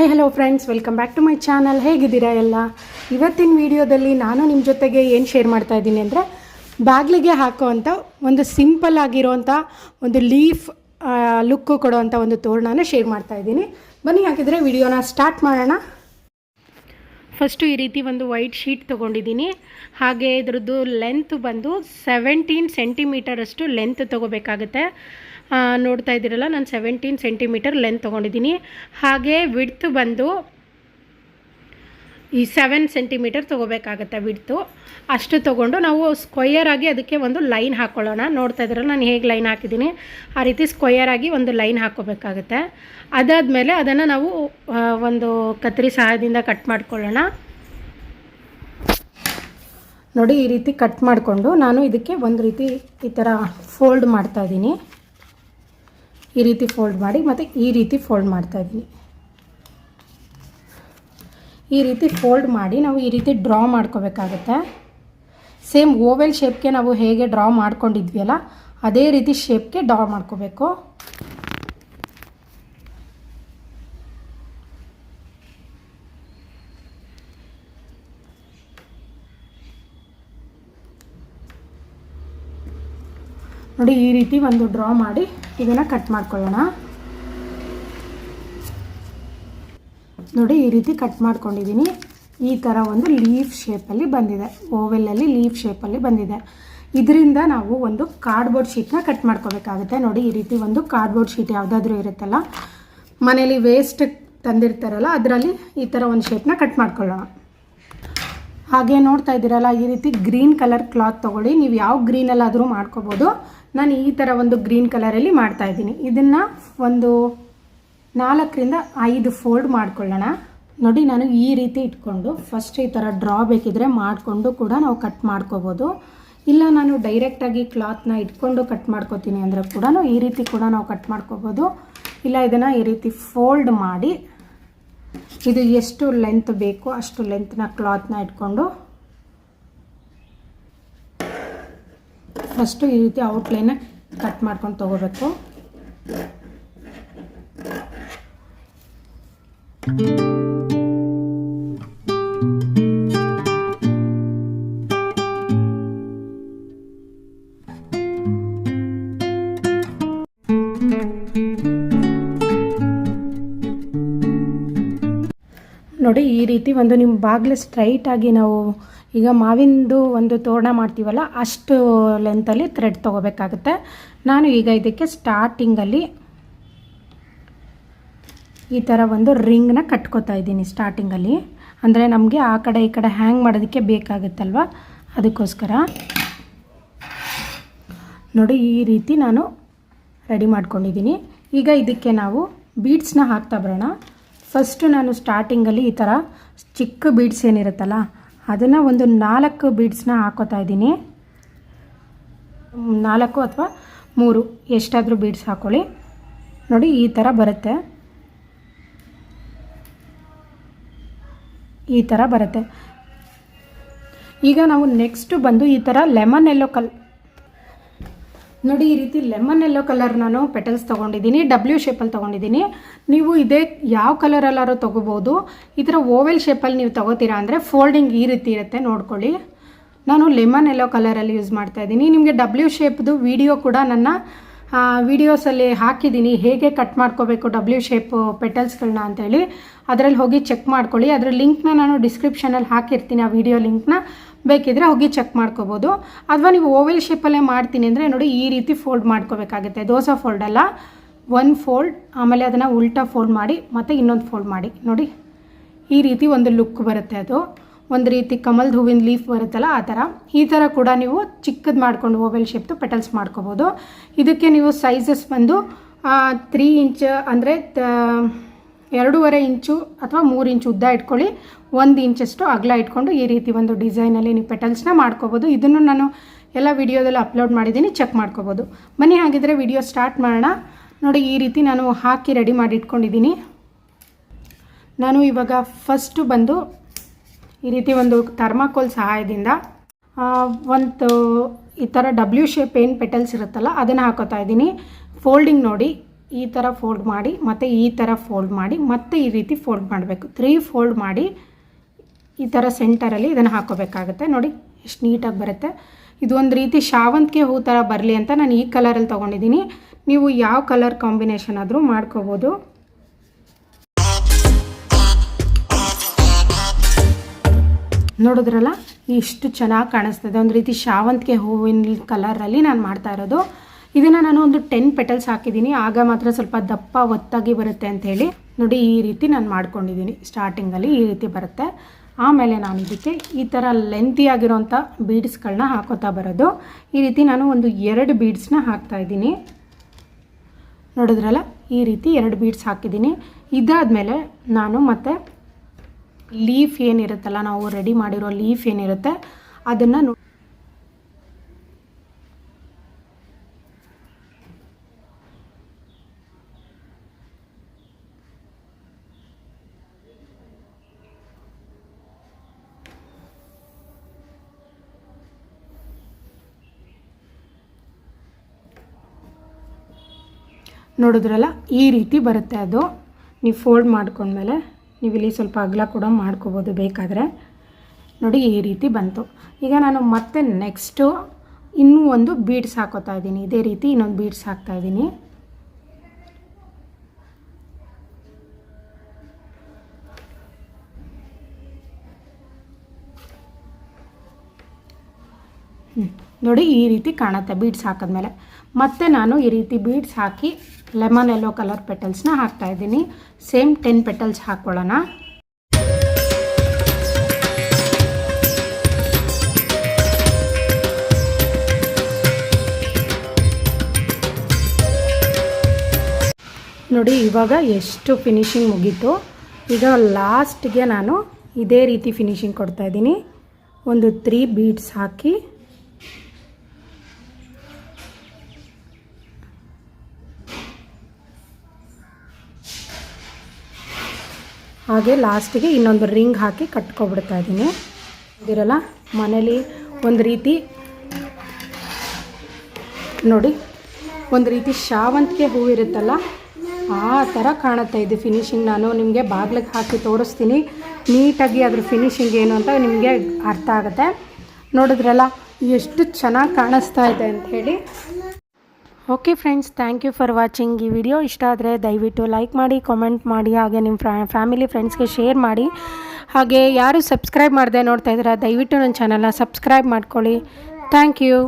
Hi hello friends welcome back to my channel ಹೇಗಿದ್ದೀರಾ ಎಲ್ಲ? ಇವತ್ತಿನ ವಿಡಿಯೋದಲ್ಲಿ ನಾನು ನಿಮ್ಮ ಜೊತೆಗೆ ಏನು ಶೇರ್ ಮಾಡ್ತಾ ಇದ್ದೀನಿ ಅಂದರೆ ಬಾಗಿಲಿಗೆ ಹಾಕೋವಂಥ ಒಂದು ಸಿಂಪಲ್ ಆಗಿರೋವಂಥ ಒಂದು ಲೀಫ್ ಲುಕ್ಕು ಕೊಡೋವಂಥ ಒಂದು ತೋರಣನ ಶೇರ್ ಮಾಡ್ತಾ ಇದ್ದೀನಿ. ಬನ್ನಿ ಹಾಕಿದರೆ ವಿಡಿಯೋನ ಸ್ಟಾರ್ಟ್ ಮಾಡೋಣ. ಫಸ್ಟು ಈ ರೀತಿ ಒಂದು ವೈಟ್ ಶೀಟ್ ತೊಗೊಂಡಿದ್ದೀನಿ. ಹಾಗೆ ಇದ್ರದ್ದು ಲೆಂತ್ ಬಂದು ಸೆವೆಂಟೀನ್ ಸೆಂಟಿಮೀಟರಷ್ಟು ಲೆಂತ್ ತೊಗೋಬೇಕಾಗುತ್ತೆ. ನೋಡ್ತಾ ಇದ್ದೀರಲ್ಲ, ನಾನು ಸೆವೆಂಟೀನ್ ಸೆಂಟಿಮೀಟರ್ ಲೆಂತ್ ತೊಗೊಂಡಿದ್ದೀನಿ. ಹಾಗೆ ವಿಡ್ತ್ ಬಂದು ಈ ಸೆವೆನ್ ಸೆಂಟಿಮೀಟರ್ ತೊಗೋಬೇಕಾಗತ್ತೆ ಬಿಡ್ತು ಅಷ್ಟು ತೊಗೊಂಡು ನಾವು ಸ್ಕ್ವಯರ್ ಆಗಿ ಅದಕ್ಕೆ ಒಂದು ಲೈನ್ ಹಾಕ್ಕೊಳ್ಳೋಣ ನೋಡ್ತಾ ಇದ್ರೆ ನಾನು ಹೇಗೆ ಲೈನ್ ಹಾಕಿದ್ದೀನಿ? ಆ ರೀತಿ ಸ್ಕ್ವಯರ್ ಆಗಿ ಒಂದು ಲೈನ್ ಹಾಕ್ಕೋಬೇಕಾಗುತ್ತೆ. ಅದಾದಮೇಲೆ ಅದನ್ನು ನಾವು ಒಂದು ಕತ್ತರಿ ಸಹಾಯದಿಂದ ಕಟ್ ಮಾಡ್ಕೊಳ್ಳೋಣ. ನೋಡಿ, ಈ ರೀತಿ ಕಟ್ ಮಾಡಿಕೊಂಡು ನಾನು ಇದಕ್ಕೆ ಒಂದು ರೀತಿ ಈ ಥರ ಫೋಲ್ಡ್ ಮಾಡ್ತಾ ಇದ್ದೀನಿ. ಈ ರೀತಿ ಫೋಲ್ಡ್ ಮಾಡಿ ಮತ್ತು ಈ ರೀತಿ ಫೋಲ್ಡ್ ಮಾಡ್ತಾ ಇದ್ದೀನಿ. ಈ ರೀತಿ ಫೋಲ್ಡ್ ಮಾಡಿ ನಾವು ಈ ರೀತಿ ಡ್ರಾ ಮಾಡ್ಕೋಬೇಕಾಗತ್ತೆ. ಸೇಮ್ ಓವೆಲ್ ಶೇಪ್ಗೆ ನಾವು ಹೇಗೆ ಡ್ರಾ ಮಾಡ್ಕೊಂಡಿದ್ವಿಯಲ್ಲ, ಅದೇ ರೀತಿ ಶೇಪ್ಗೆ ಡ್ರಾ ಮಾಡ್ಕೋಬೇಕು. ನೋಡಿ ಈ ರೀತಿ ಒಂದು ಡ್ರಾ ಮಾಡಿ ಇದನ್ನು ಕಟ್ ಮಾಡ್ಕೊಳ್ಳೋಣ. ನೋಡಿ, ಈ ರೀತಿ ಕಟ್ ಮಾಡ್ಕೊಂಡಿದ್ದೀನಿ ಈ ಥರ ಒಂದು ಲೀಫ್ ಶೇಪಲ್ಲಿ ಬಂದಿದೆ. ಓವೆಲಲ್ಲಿ ಲೀಫ್ ಶೇಪಲ್ಲಿ ಬಂದಿದೆ. ಇದರಿಂದ ನಾವು ಒಂದು ಕಾರ್ಡ್ಬೋರ್ಡ್ ಶೀಟ್ನ ಕಟ್ ಮಾಡ್ಕೋಬೇಕಾಗುತ್ತೆ. ನೋಡಿ, ಈ ರೀತಿ ಒಂದು ಕಾರ್ಡ್ಬೋರ್ಡ್ ಶೀಟ್ ಯಾವುದಾದ್ರೂ ಇರುತ್ತಲ್ಲ, ಮನೇಲಿ ವೇಸ್ಟ್ ತಂದಿರ್ತಾರಲ್ಲ, ಅದರಲ್ಲಿ ಈ ಥರ ಒಂದು ಶೇಪ್ನ ಕಟ್ ಮಾಡ್ಕೊಳ್ಳೋಣ. ಹಾಗೆ ನೋಡ್ತಾ ಇದ್ದೀರಲ್ಲ, ಈ ರೀತಿ ಗ್ರೀನ್ ಕಲರ್ ಕ್ಲಾತ್ ತೊಗೊಳ್ಳಿ. ನೀವು ಯಾವ ಗ್ರೀನಲ್ಲಾದರೂ ಮಾಡ್ಕೋಬೋದು. ನಾನು ಈ ಥರ ಒಂದು ಗ್ರೀನ್ ಕಲರಲ್ಲಿ ಮಾಡ್ತಾ ಇದ್ದೀನಿ. ಇದನ್ನು ಒಂದು ನಾಲ್ಕರಿಂದ ಐದು ಫೋಲ್ಡ್ ಮಾಡ್ಕೊಳ್ಳೋಣ. ನೋಡಿ, ನಾನು ಈ ರೀತಿ ಇಟ್ಕೊಂಡು ಫಸ್ಟ್ ಈ ಥರ ಡ್ರಾ ಬೇಕಿದ್ರೆ ಮಾಡಿಕೊಂಡು ಕೂಡ ನಾವು ಕಟ್ ಮಾಡ್ಕೋಬೋದು. ಇಲ್ಲ, ನಾನು ಡೈರೆಕ್ಟಾಗಿ ಕ್ಲಾತ್ನ ಇಟ್ಕೊಂಡು ಕಟ್ ಮಾಡ್ಕೋತೀನಿ ಅಂದರೆ ಕೂಡ ಈ ರೀತಿ ಕೂಡ ನಾವು ಕಟ್ ಮಾಡ್ಕೋಬೋದು. ಇಲ್ಲ, ಇದನ್ನು ಈ ರೀತಿ ಫೋಲ್ಡ್ ಮಾಡಿ. ಇದು ಎಷ್ಟು ಲೆಂತ್ ಬೇಕು ಅಷ್ಟು ಲೆಂತ್ನ ಕ್ಲಾತ್ನ ಇಟ್ಕೊಂಡು ಫಸ್ಟು ಈ ರೀತಿ ಔಟ್ಲೈನ ಕಟ್ ಮಾಡ್ಕೊಂಡು ತೊಗೋಬೇಕು. ನೋಡಿ ಈ ರೀತಿ ಒಂದು ನಿಮ್ಮ ಬಾಗಿಲು ಸ್ಟ್ರೈಟಾಗಿ ನಾವು ಈಗ ಮಾವಿಂದು ಒಂದು ತೋರಣ ಮಾಡ್ತೀವಲ್ಲ, ಅಷ್ಟು ಲೆಂತಲ್ಲಿ ಥ್ರೆಡ್ ತೊಗೋಬೇಕಾಗುತ್ತೆ. ನಾನು ಈಗ ಇದಕ್ಕೆ ಸ್ಟಾರ್ಟಿಂಗಲ್ಲಿ ಈ ಥರ ಒಂದು ರಿಂಗ್ನ ಕಟ್ಕೋತಾ ಇದ್ದೀನಿ ಸ್ಟಾರ್ಟಿಂಗಲ್ಲಿ ಅಂದರೆ ನಮಗೆ ಆ ಕಡೆ ಈ ಕಡೆ ಹ್ಯಾಂಗ್ ಮಾಡೋದಕ್ಕೆ ಬೇಕಾಗುತ್ತಲ್ವ? ಅದಕ್ಕೋಸ್ಕರ ನೋಡಿ ಈ ರೀತಿ ನಾನು ರೆಡಿ ಮಾಡ್ಕೊಂಡಿದ್ದೀನಿ. ಈಗ ಇದಕ್ಕೆ ನಾವು ಬೀಡ್ಸ್ನ ಹಾಕ್ತಾ ಬರೋಣ. ಫಸ್ಟು ನಾನು ಸ್ಟಾರ್ಟಿಂಗಲ್ಲಿ ಈ ಥರ ಚಿಕ್ಕ ಬೀಡ್ಸ್ ಏನಿರುತ್ತಲ್ಲ, ಅದನ್ನು ಒಂದು ನಾಲ್ಕು ಬೀಡ್ಸ್ನ ಹಾಕೋತಾ ಇದ್ದೀನಿ. ನಾಲ್ಕು ಅಥವಾ ಮೂರು, ಎಷ್ಟಾದರೂ ಬೀಡ್ಸ್ ಹಾಕ್ಕೊಳ್ಳಿ ನೋಡಿ ಈ ಥರ ಬರುತ್ತೆ. ಈ ಥರ ಬರುತ್ತೆ. ಈಗ ನಾವು ನೆಕ್ಸ್ಟು ಬಂದು ಈ ಥರ ಲೆಮನ್ ಎಲ್ಲೋ ಕಲ್ ನೋಡಿ, ಈ ರೀತಿ ಲೆಮನ್ ಎಲ್ಲೋ ಕಲರ್ ನಾನು ಪೆಟಲ್ಸ್ ತೊಗೊಂಡಿದ್ದೀನಿ ಡಬ್ಲ್ಯೂ ಶೇಪಲ್ಲಿ ತೊಗೊಂಡಿದ್ದೀನಿ. ನೀವು ಇದೇ ಯಾವ ಕಲರಲ್ಲಾರು ತೊಗೋಬೋದು. ಈ ಥರ ಓವೆಲ್ ಶೇಪಲ್ಲಿ ನೀವು ತೊಗೋತೀರಾ ಅಂದರೆ ಫೋಲ್ಡಿಂಗ್ ಈ ರೀತಿ ಇರುತ್ತೆ, ನೋಡ್ಕೊಳ್ಳಿ. ನಾನು ಲೆಮನ್ ಎಲ್ಲೋ ಕಲರಲ್ಲಿ ಯೂಸ್ ಮಾಡ್ತಾ ಇದ್ದೀನಿ. ನಿಮಗೆ ಡಬ್ಲ್ಯೂ ಶೇಪ್ದು ವಿಡಿಯೋ ಕೂಡ ನನ್ನ ವಿಡಿಯೋಸಲ್ಲಿ ಹಾಕಿದ್ದೀನಿ. ಹೇಗೆ ಕಟ್ ಮಾಡ್ಕೋಬೇಕು ಡಬ್ಲ್ಯೂ ಶೇಪ್ ಪೆಟಲ್ಸ್ಗಳನ್ನ ಅಂತೇಳಿ. ಅದರಲ್ಲಿ ಹೋಗಿ ಚೆಕ್ ಮಾಡ್ಕೊಳ್ಳಿ. ಅದರ ಲಿಂಕ್ನ ನಾನು ಡಿಸ್ಕ್ರಿಪ್ಷನಲ್ಲಿ ಹಾಕಿರ್ತೀನಿ, ಆ ವಿಡಿಯೋ ಲಿಂಕ್ನ ಬೇಕಿದ್ರೆ ಹೋಗಿ ಚೆಕ್ ಮಾಡ್ಕೋಬೋದು. ಅಥವಾ ನೀವು ಓವೆಲ್ ಶೇಪಲ್ಲೇ ಮಾಡ್ತೀನಿ ಅಂದರೆ ನೋಡಿ ಈ ರೀತಿ ಫೋಲ್ಡ್ ಮಾಡ್ಕೋಬೇಕಾಗುತ್ತೆ. ದೋಸೆ ಫೋಲ್ಡ್ ಅಲ್ಲ, ಒನ್ ಫೋಲ್ಡ್, ಆಮೇಲೆ ಅದನ್ನು ಉಲ್ಟಾ ಫೋಲ್ಡ್ ಮಾಡಿ, ಮತ್ತು ಇನ್ನೊಂದು ಫೋಲ್ಡ್ ಮಾಡಿ. ನೋಡಿ, ಈ ರೀತಿ ಒಂದು ಲುಕ್ ಬರುತ್ತೆ ಅದು. ಒಂದು ರೀತಿ ಕಮಲ್ದ ಹೂವಿನ ಲೀಫ್ ಬರುತ್ತಲ್ಲ ಆ ಥರ. ಈ ಥರ ಕೂಡ ನೀವು ಚಿಕ್ಕದು ಮಾಡ್ಕೊಂಡು ಓವೆಲ್ ಶೇಪ್ದು ಪೆಟಲ್ಸ್ ಮಾಡ್ಕೋಬೋದು. ಇದಕ್ಕೆ ನೀವು ಸೈಜಸ್ ಬಂದು ತ್ರೀ ಇಂಚ್ ಅಂದರೆ ಎರಡೂವರೆ ಇಂಚು ಅಥವಾ ಮೂರು ಇಂಚು ಉದ್ದ ಇಟ್ಕೊಳ್ಳಿ. ಒಂದು ಇಂಚಷ್ಟು ಅಗಲ ಇಟ್ಕೊಂಡು ಈ ರೀತಿ ಒಂದು ಡಿಸೈನಲ್ಲಿ ನೀವು ಪೆಟಲ್ಸ್ನ ಮಾಡ್ಕೋಬೋದು. ಇದನ್ನು ನಾನು ಎಲ್ಲ ವಿಡಿಯೋದಲ್ಲಿ ಅಪ್ಲೋಡ್ ಮಾಡಿದ್ದೀನಿ, ಚೆಕ್ ಮಾಡ್ಕೋಬೋದು. ಮನೆ ಹಾಗಿದ್ರೆ ವಿಡಿಯೋ ಸ್ಟಾರ್ಟ್ ಮಾಡೋಣ. ನೋಡಿ, ಈ ರೀತಿ ನಾನು ಹಾಕಿ ರೆಡಿ ಮಾಡಿ ಇಟ್ಕೊಂಡಿದ್ದೀನಿ. ನಾನು ಇವಾಗ ಫಸ್ಟು ಬಂದು ಈ ರೀತಿ ಒಂದು ಥರ್ಮಾಕೋಲ್ ಸಹಾಯದಿಂದ ಒಂದು ಈ ಥರ ಡಬ್ಲ್ಯೂ ಶೇಪ್ ಏನು ಪೆಟಲ್ಸ್ ಇರುತ್ತಲ್ಲ, ಅದನ್ನು ಹಾಕೋತಾ ಇದ್ದೀನಿ. ಫೋಲ್ಡಿಂಗ್ ನೋಡಿ ಈ ಥರ ಫೋಲ್ಡ್ ಮಾಡಿ, ಮತ್ತು ಈ ಥರ ಫೋಲ್ಡ್ ಮಾಡಿ, ಮತ್ತೆ ಈ ರೀತಿ ಫೋಲ್ಡ್ ಮಾಡಬೇಕು. ತ್ರೀ ಫೋಲ್ಡ್ ಮಾಡಿ ಈ ಥರ ಸೆಂಟರಲ್ಲಿ ಇದನ್ನು ಹಾಕೋಬೇಕಾಗುತ್ತೆ. ನೋಡಿ, ಎಷ್ಟು ನೀಟಾಗಿ ಬರುತ್ತೆ. ಇದು ಒಂದು ರೀತಿ ಶಾವಂತಿಗೆ ಹೂ ಥರ ಬರಲಿ ಅಂತ ನಾನು ಈ ಕಲರಲ್ಲಿ ತೊಗೊಂಡಿದ್ದೀನಿ. ನೀವು ಯಾವ ಕಲರ್ ಕಾಂಬಿನೇಷನ್ ಆದರೂ ಮಾಡ್ಕೋಬೋದು. ನೋಡಿದ್ರಲ್ಲ, ಇಷ್ಟು ಚೆನ್ನಾಗಿ ಕಾಣಿಸ್ತದೆ. ಒಂದು ರೀತಿ ಶಾವಂತಿಗೆ ಹೂವಿನ ಕಲರಲ್ಲಿ ನಾನು ಮಾಡ್ತಾ ಇರೋದು. ಇದನ್ನು ನಾನು ಒಂದು ಟೆನ್ ಪೆಟಲ್ಸ್ ಹಾಕಿದ್ದೀನಿ. ಆಗ ಮಾತ್ರ ಸ್ವಲ್ಪ ದಪ್ಪ ಒತ್ತಾಗಿ ಬರುತ್ತೆ ಅಂತ ಹೇಳಿ ನೋಡಿ ಈ ರೀತಿ ನಾನು ಮಾಡ್ಕೊಂಡಿದ್ದೀನಿ. ಸ್ಟಾರ್ಟಿಂಗಲ್ಲಿ ಈ ರೀತಿ ಬರುತ್ತೆ. ಆಮೇಲೆ ನಾನು ಇದಕ್ಕೆ ಈ ಥರ ಲೆಂತಿ ಆಗಿರೋಂಥ ಬೀಡ್ಸ್ಗಳನ್ನ ಹಾಕೋತಾ ಬರೋದು. ಈ ರೀತಿ ನಾನು ಒಂದು ಎರಡು ಬೀಡ್ಸ್ನ ಹಾಕ್ತಾ ಇದ್ದೀನಿ. ನೋಡಿದ್ರಲ್ಲ? ಈ ರೀತಿ ಎರಡು ಬೀಡ್ಸ್ ಹಾಕಿದ್ದೀನಿ. ಇದಾದಮೇಲೆ ನಾನು ಮತ್ತೆ ಲೀಫ್ ಏನಿರುತ್ತಲ್ಲ, ನಾವು ರೆಡಿ ಮಾಡಿರೋ ಲೀಫ್ ಏನಿರುತ್ತೆ, ಅದನ್ನು ನೋಡಿದ್ರಲ್ಲ, ಈ ರೀತಿ ಬರುತ್ತೆ ಅದು. ನೀವು ಫೋಲ್ಡ್ ಮಾಡ್ಕೊಂಡ್ಮೇಲೆ ನೀವು ಇಲ್ಲಿ ಸ್ವಲ್ಪ ಅಗಲ ಕೂಡ ಮಾಡ್ಕೋಬೋದು ಬೇಕಾದರೆ. ನೋಡಿ, ಈ ರೀತಿ ಬಂತು. ಈಗ ನಾನು ಮತ್ತೆ ನೆಕ್ಸ್ಟು ಇನ್ನೂ ಒಂದು ಬೀಡ್ಸ್ ಹಾಕೋತಾ ಇದ್ದೀನಿ. ಇದೇ ರೀತಿ ಇನ್ನೊಂದು ಬೀಡ್ಸ್ ಹಾಕ್ತಾ ಇದ್ದೀನಿ. ನೋಡಿ, ಈ ರೀತಿ ಕಾಣುತ್ತೆ ಬೀಡ್ಸ್ ಹಾಕಿದ್ಮೇಲೆ. ಮತ್ತೆ ನಾನು ಈ ರೀತಿ ಬೀಡ್ಸ್ ಹಾಕಿ ಲೆಮನ್ ಎಲ್ಲೋ ಕಲರ್ ಪೆಟಲ್ಸ್ನ ಹಾಕ್ತಾ ಇದ್ದೀನಿ. ಸೇಮ್ ಟೆನ್ ಪೆಟಲ್ಸ್ ಹಾಕ್ಕೊಳ್ಳೋಣ. ನೋಡಿ, ಇವಾಗ ಎಷ್ಟು ಫಿನಿಶಿಂಗ್ ಮುಗೀತು. ಈಗ ಲಾಸ್ಟ್ಗೆ ನಾನು ಇದೇ ರೀತಿ ಫಿನಿಶಿಂಗ್ ಕೊಡ್ತಾಯಿದ್ದೀನಿ ಒಂದು ತ್ರೀ ಬೀಡ್ಸ್ ಹಾಕಿ. ಹಾಗೆ ಲಾಸ್ಟಿಗೆ ಇನ್ನೊಂದು ರಿಂಗ್ ಹಾಕಿ ಕಟ್ಕೊಬಿಡ್ತಾ ಇದ್ದೀನಿ. ಇದಿರಲ್ಲ ಮನೇಲಿ ಒಂದು ರೀತಿ ನೋಡಿ, ಒಂದು ರೀತಿ ಶಾವಂತಿಗೆ ಹೂವಿರುತ್ತಲ್ಲ ಆ ಥರ ಕಾಣುತ್ತೆ ಇದೆ ಫಿನಿಶಿಂಗ್ ನಾನು ನಿಮಗೆ ಬಾಗ್ಲಿಗೆ ಹಾಕಿ ತೋರಿಸ್ತೀನಿ. ನೀಟಾಗಿ ಅದ್ರ ಫಿನಿಶಿಂಗ್ ಏನು ಅಂತ ನಿಮಗೆ ಅರ್ಥ ಆಗುತ್ತೆ. ನೋಡಿದ್ರಲ್ಲ, ಎಷ್ಟು ಚೆನ್ನಾಗಿ ಕಾಣಿಸ್ತಾ ಇದೆ ಅಂತ ಹೇಳಿ. Okay friends thank you for watching ಈ ವಿಡಿಯೋ ಇಷ್ಟ ಆದರೆ ದಯವಿಟ್ಟು ಲೈಕ್ ಮಾಡಿ ಕಾಮೆಂಟ್ ಮಾಡಿ, ಹಾಗೆ ನಿಮ್ಮ ಫ್ಯಾ ಫ್ಯಾಮಿಲಿ ಫ್ರೆಂಡ್ಸ್ಗೆ ಶೇರ್ ಮಾಡಿ. ಹಾಗೆ ಯಾರು ಸಬ್ಸ್ಕ್ರೈಬ್ ಮಾಡದೆ ನೋಡ್ತಾ ಇದ್ದೀರಾ, ದಯವಿಟ್ಟು ನನ್ನ ಚಾನಲ್ನ ಸಬ್ಸ್ಕ್ರೈಬ್ ಮಾಡ್ಕೊಳ್ಳಿ. Thank you